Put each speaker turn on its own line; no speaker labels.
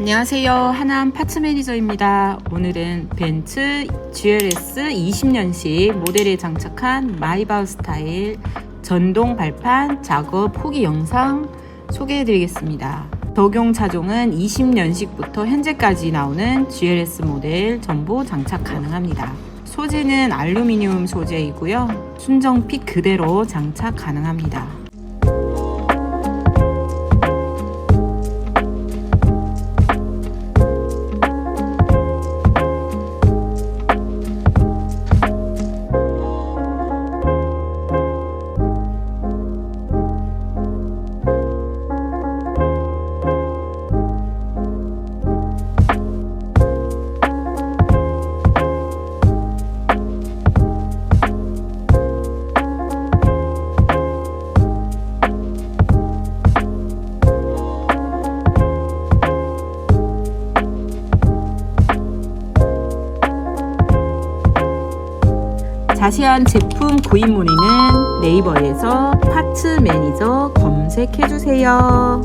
안녕하세요. 하남 파츠 매니저입니다. 오늘은 벤츠 GLS 20년식 모델에 장착한 마이바우 스타일 전동 발판 작업 후기 영상 소개해 드리겠습니다. 적용 차종은 20년식부터 현재까지 나오는 GLS 모델 전부 장착 가능합니다. 소재는 알루미늄 소재이고요. 순정핏 그대로 장착 가능합니다. 자세한 제품 구입 문의는 네이버에서 파츠 매니저 검색해 주세요.